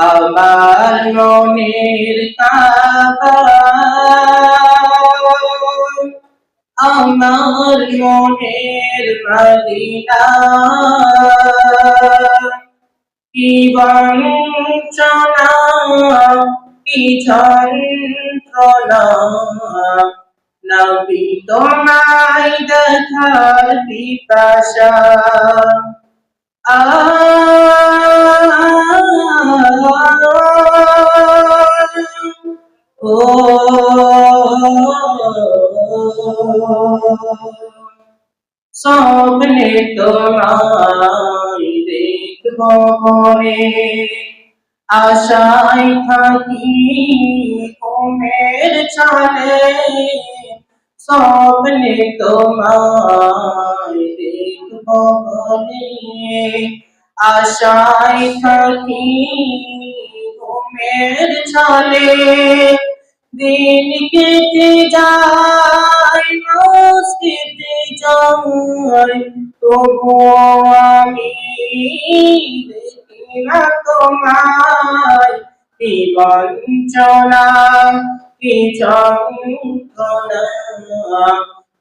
আমার মনের কাবা আমার মনের মদিনা কি বঞ্চনা, কি যন্ত্রণা, নবী তোমায় দেখার পিপাসা। ও স্বপ্নে তোমায় দেখব মনে। আশায় থাকি ঘুমের চলে স্বপ্নে তোমায় দেখব মনে। আশায় থাকি ঘুমের ছলে দিন কেটে যায় মাস কেটে যায়। তবু আমি দেখি না তোমায়। কি বঞ্চনা, কি যন্ত্রণা।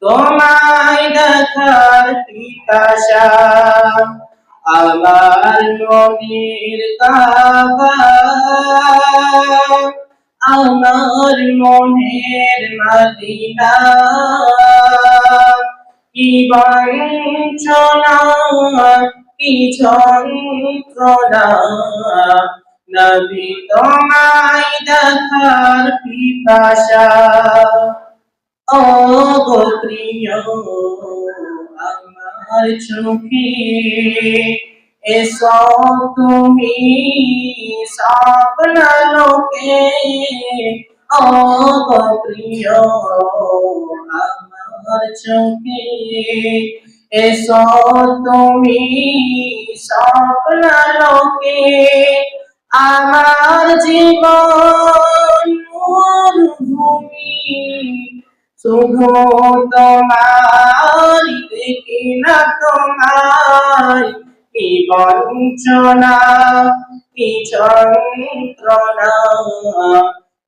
তোমায় দেখার পিপাসা। আমার মনের কাবা আমার মনের মদিনা কি বঞ্চনা, কি যন্ত্রণা, নবী তোমায় দেখার পিপাসা। ও গো প্রিয়, আমার চোখে এসো তুমি স্বপ্ন লোকে। ও প্রিয়, আমার চোখে এসো তুমি স্বপ্ন লোকে। আমার জীবন ভূমি শুধু তোমার দেখি না তোমার। কি বঞ্চনা কি যন্ত্রণা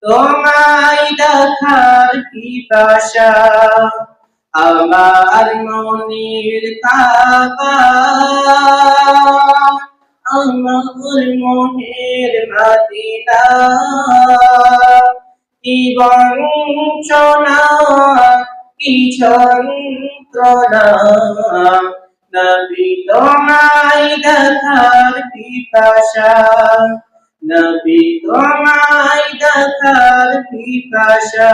তোমায় দেখার পিপাসা, আমার মনের কাবা আমার মনের মদিনা কি বঞ্চনা কি যন্ত্রণা নবী তোমায় দেখার পিপাসা নবী তোমায় দেখার পিপাসা।